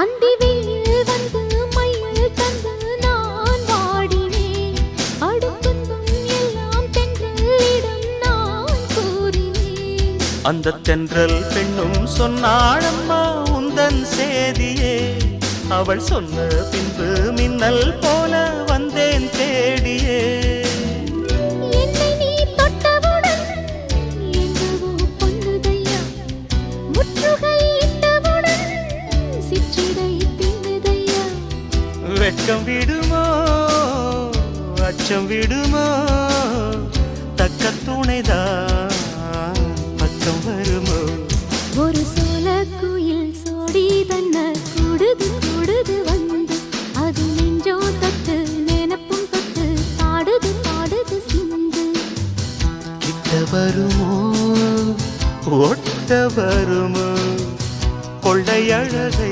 அந்தி வெயில் வந்து மயில் தந்து நான் வாடினேன். அடுப்புந்தும் எல்லாம் தென்றலிடம் நான் கூறினேன். அந்த தென்றல் பெண்ணும் சொன்னாளம்மா உந்தன் சேதியே. அவள் சொன்ன பின்பு மின்னல் போல வெட்கம் விடுமோ? அச்சம் விடுமோ? தக்க துணைதான் பக்கம் வருமோ? ஒரு சோல குயில் சோடி தன்ன கூடுது கூடுது வந்து. அது நெஞ்சோ தொட்டு நினப்பும் தொட்டு பாடுது பாடுது சிந்து. கிட்ட வருமோ? ஒட்ட வருமோ? கொள்ளையழகை